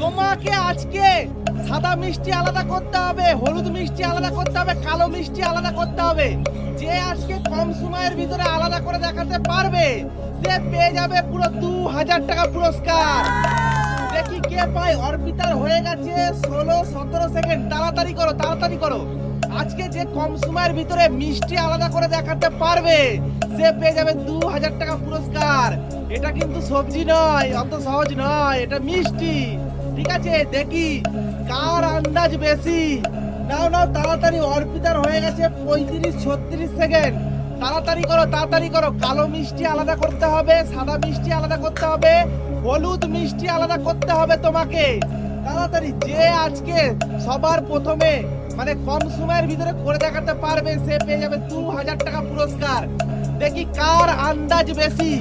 তোমাকে আজকে সাদা মিষ্টি আলাদা করতে হবে, হলুদ মিষ্টি আলাদা করতে হবে, কালো মিষ্টি আলাদা করতে হবে। যে আজকে কম সময়ের ভিতরে আলাদা করে দেখাতে পারবে, সে পেয়ে যাবে পুরো দু হাজার টাকা পুরস্কার। দেখি কে পায় অর্পিতার হয়ে গেছে ষোলো, সতেরো সেকেন্ড। তাড়াতাড়ি করো তাড়াতাড়ি করো। আজকে যে কম সময়ের ভিতরে মিষ্টি আলাদা করে দেখাতে পারবে, সে পেয়ে যাবে দু হাজার টাকা পুরস্কার। এটা কিন্তু সবজি নয়, অত সহজ নয়, এটা মিষ্টি। ঠিক আছে, দেখি কার আন্দাজ বেশি? নাও নাও, তাড়াতাড়ি অর্পিতার হয়ে গেছে পঁয়ত্রিশ, ছত্রিশ সেকেন্ড তাড়াতাড়ি করো তাড়াতাড়ি করো। কালো মিষ্টি আলাদা করতে হবে, সাদা মিষ্টি আলাদা করতে হবে, হলুদ মিষ্টি আলাদা করতে হবে তোমাকে। তাড়াতাড়ি, যে আজকে সবার প্রথমে মানে কম সময়ের ভিতরে করে দেখাতে পারবে, সে পেয়ে যাবে দু হাজার টাকা পুরস্কার। দেখি কার আন্দাজ বেশি।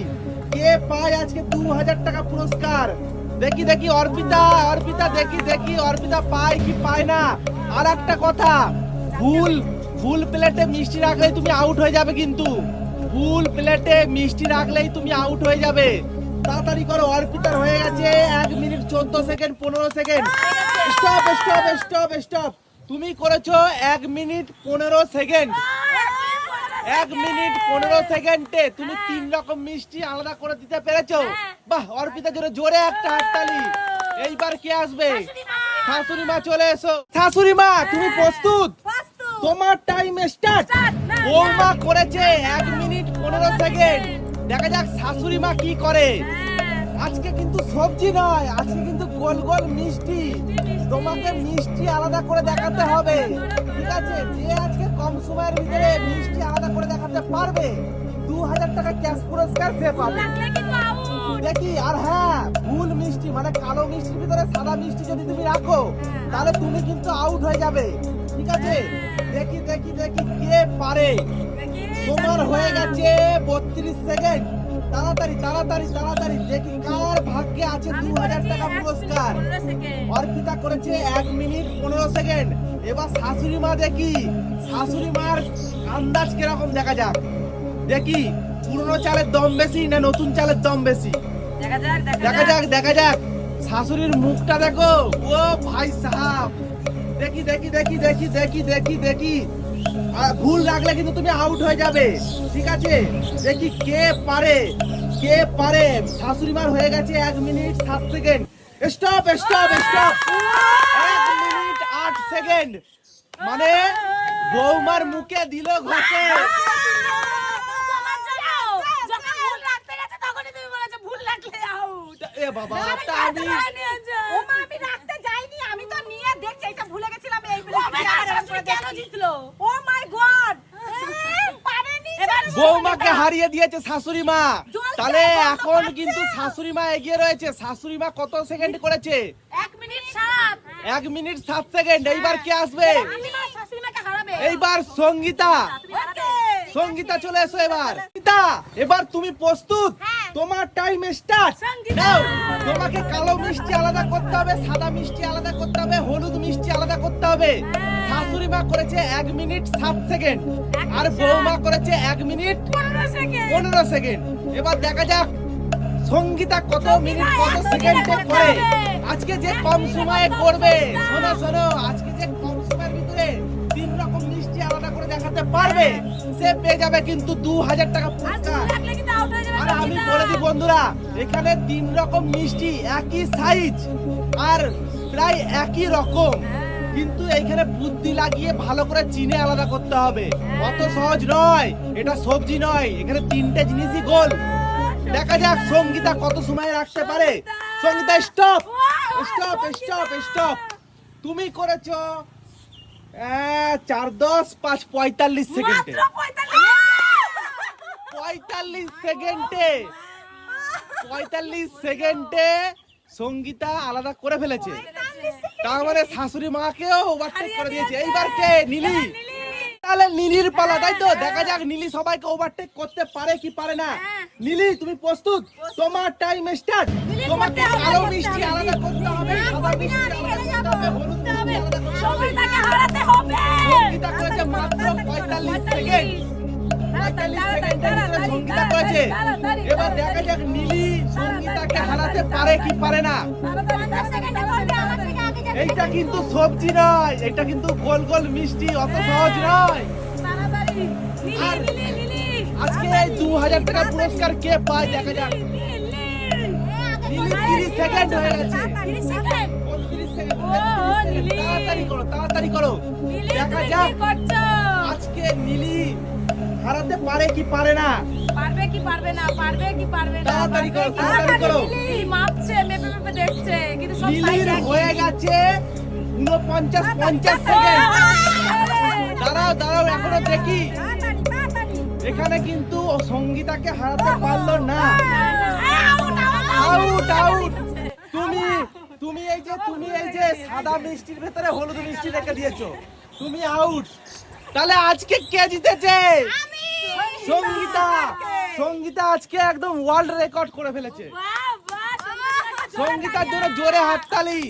কে পায় আজকে দু হাজার টাকা পুরস্কার? দেখি দেখি, অর্পিতা অর্পিতা, দেখি দেখি, অর্পিতা পায় কি পায় না? আর একটা কথা, ভুল ফুল প্লেটে মিষ্টি রাখলেই তুমি আউট হয়ে যাবে কিন্তু। ফুল প্লেটে মিষ্টি রাখলেই তুমি আউট হয়ে যাবে। তাড়াতাড়ি করো, অর্পিতার হয়ে গেছে। এক মিনিট চোদ্দ সেকেন্ড, পনেরো second. Stop stop stop stop তুমি করেছ এক মিনিট পনেরো সেকেন্ড। এক মিনিট পনেরো সেকেন্ডে তুমি তিন রকম মিষ্টি আলাদা করে দিতে পেরেছ। বাহ অর্পিতা জোরে জোরে একটা হাততালি। এইবার কে আসবে? শাশুড়ি মা। চলে এসো। শাশুড়ি মা তুমি প্রস্তুত? তোমার টাইম স্টার্ট বৌমা করেছে এক মিনিট পনেরো সেকেন্ড দেখা যাক শাশুড়ি মা কি করে। আজকে কিন্তু সবজি নয় আজকে কিন্তু গোল গোল মিষ্টি। তোমাকে মিষ্টি আলাদা করে দেখাতে হবে। ঠিক আছে? যে আজকে কম সময়ের ভিতরে মিষ্টি আলাদা করে দেখাতে পারবে দু হাজার টাকা ক্যাশ পুরস্কার সে পাবে। দেখি আর হ্যাঁ ভুল মিষ্টি মানে কালো মিষ্টির ভিতরে সাদা মিষ্টি যদি তুমি রাখো তাহলে তুমি কিন্তু আউট হয়ে যাবে। ঠিক আছে? দেখি দেখি দেখি কে পারে। তোমার হয়ে গেছে বত্রিশ সেকেন্ড তাড়াতাড়ি তাড়াতাড়ি তাড়াতাড়ি দেখি কার ভাগ্যে আছে দু হাজার টাকা পুরস্কার। অর্পিতা করেছে এক মিনিট পনেরো সেকেন্ড এবার শাশুড়ি মা দেখি। শাশুড়ি মার আন্দাজ কীরকম দেখা যাক? দেখি পুরনো চালের দম বেশি না নতুন চালের দম বেশি? দেখা যাক দেখা যাক। শাশুড়ির মুখটা দেখো। ও ভাই সাহাব। দেখি দেখি দেখি দেখি দেখি দেখি দেখি। ভুল রাখলে কিন্তু তুমি আউট হয়ে যাবে। ঠিক আছে? দেখি কে পারে কে পারে। শাশুড়ি মার হয়ে গেছে এক মিনিট সাত সেকেন্ড। স্টপ স্টপ স্টপ এক মিনিট আট সেকেন্ড। মানে বৌমার মুখে দিল ঘষে। এ বাবা তা আমি বৌমাকে হারিয়ে দিয়েছে শাশুড়ি মা। তাহলে এখন কিন্তু শাশুড়ি মা এগিয়ে রয়েছে। শাশুড়ি মা কত সেকেন্ড করেছে? এক মিনিট সাত। সেকেন্ড এইবার কে আসবে? এইবার সঙ্গীতা। সঙ্গীতা চলে এসো এবার। সঙ্গীতা এবার তুমি প্রস্তুত? হ্যাঁ। তোমার টাইম স্টার্ট। নাও তোমাকে কালো মিষ্টি আলাদা করতে হবে সাদা মিষ্টি আলাদা করতে হবে হলুদ মিষ্টি আলাদা করতে হবে। হ্যাঁ। শাশুড়ি মা করেছে এক মিনিট সাত সেকেন্ড। আর বৌমা করেছে এক মিনিট পনেরো সেকেন্ড। এবার দেখা যাক সঙ্গীতা কত মিনিট কত সেকেন্ডে করে। আজকে যে কম সময়ে করবে শোনো শোনো আজকে যে কম সময়ের ভিতরে তিন রকম মিষ্টি আলাদা করে দেখাতে পারবে সে পেয়ে যাবে কিন্তু দু হাজার টাকা পুরস্কার। আর আমি বলে দিই বন্ধুরা এখানে তিন রকম মিষ্টি একই সাইজ আর প্রায় একই রকম। কিন্তু এইখানে বুদ্ধি লাগিয়ে ভালো করে চিনে আলাদা করতে হবে। অত সহজ নয় এটা সবজি নয় এখানে তিনটে জিনিসই গোল। দেখা যাক সঙ্গীতা কত সময় রাখতে পারে। Sangeeta. Stop stop stop stop তুমি করেছ চার দশ পাঁচ পঁয়তাল্লিশ সেকেন্ডে। পঁয়তাল্লিশ? সেকেন্ডে। পঁয়তাল্লিশ সেকেন্ডে সঙ্গীতা আলাদা করে ফেলেছে। তার মানে শাশুড়ি মাকেও ওভারটেক করে দিয়েছে। এইবার কে? নীলি। তাহলে নীলির পালা তাই তো? দেখা যাক নীলি সবাইকে ওভারটেক করতে পারে কি পারে না। নীলি তুমি প্রস্তুত? তোমার টাইম স্টার্ট তোমাকে করতে মিষ্টি আলাদা করতে হবে। আলাদা করতে হবে। হলুদ করতে মিষ্টি হবে। আলাদা করতে হবে সবাইটাকে হারাতে হবে। সঙ্গীতা করেছে মাত্র পঁয়তাল্লিশ সেকেন্ড পঁয়তাল্লিশ সেকেন্ডের ভিতরে সঙ্গীতা করেছে এবার দেখা যাক নীলি সঙ্গীতাকে হারাতে পারে কি পারে না। তাড়াতাড়ি, দশ সেকেন্ডে করবে, এইটা কিন্তু সবজি নয় এটা কিন্তু গোল গোল মিষ্টি অত সহজ নয়। তাড়াতাড়ি। আর লিলি লিলি লিলি আজকে এই দু হাজার টাকার পুরস্কার কে পায় দেখা যাক। তিরিশ সেকেন্ড হয়ে গেছে। তিরিশ সেকেন্ড তাড়াতাড়ি করো। দেখা যাক। আজকে নীলি হারাতে পারে কি পারে না? পারবে কি পারবে না? পারবে কি পারবে না? তাড়াতাড়ি করো, তাড়াতাড়ি করো। লিলি মাপছে মেপে মেপে দেখছে কিন্তু সব নীলির হয়ে গেছে উনপঞ্চাশ পঞ্চাশ সেকেন্ড দাঁড়াও দাঁড়াও এখনও দেখি। এখানে কিন্তু সঙ্গীতাকে হারাতে পারল না। আউট আউট তুমি তুমি এই যে তুমি এই যে সাদা মিষ্টির ভেতরে হলুদ মিষ্টি রেখে দিয়েছ তুমি আউট তাহলে আজকে কে জিতেছে? সঙ্গীতা। সঙ্গীতা আজকে একদম ওয়ার্ল্ড রেকর্ড করে ফেলেছে। সঙ্গীতার জন্য জোরে হাততালি।